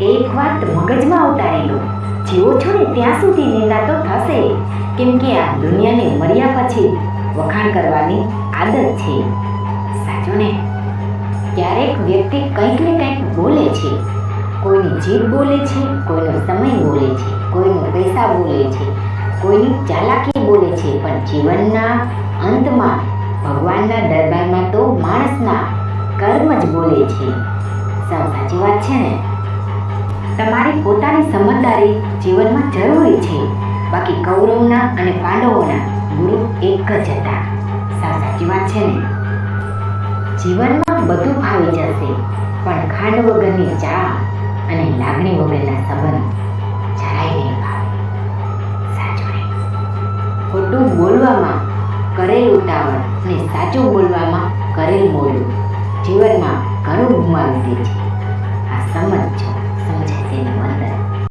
એક વાત મગજમાં ઉતારી લો જીવો છો ને ત્યાં સુધી નિંદા તો થશે. કેમ કે આ દુનિયાને મર્યા પછી વખાણ કરવાની આદત છે. સાચું ને? ક્યારેક વ્યક્તિ કંઈક ને કંઈક બોલે છે. કોઈની જીભ બોલે છે, કોઈનો સમય બોલે છે, કોઈનો પૈસા બોલે છે, કોઈની ચાલાકી બોલે છે. પણ જીવનના અંતમાં ભગવાનના દરબારમાં તો માણસના કર્મ જ બોલે છે. સાવ સાચી વાત છે ને? તમારી પોતાની સમજદારી જીવનમાં જરૂરી છે. બાકી કૌરવના અને પાંડવોના ગુરુ એક જ હતા. સાચી વાત છે ને? જીવનમાં બધું ભાવી જશે, પણ ખાંડ વગરની ચા અને લાગણી વગરના સંબંધ જરાય નહીં ભાવે સાચું ખોટું બોલવામાં કરેલ ઉતાવળ અને સાચું બોલવામાં કરેલ મોડું જીવનમાં ઘણું ગુમાવી દે છે.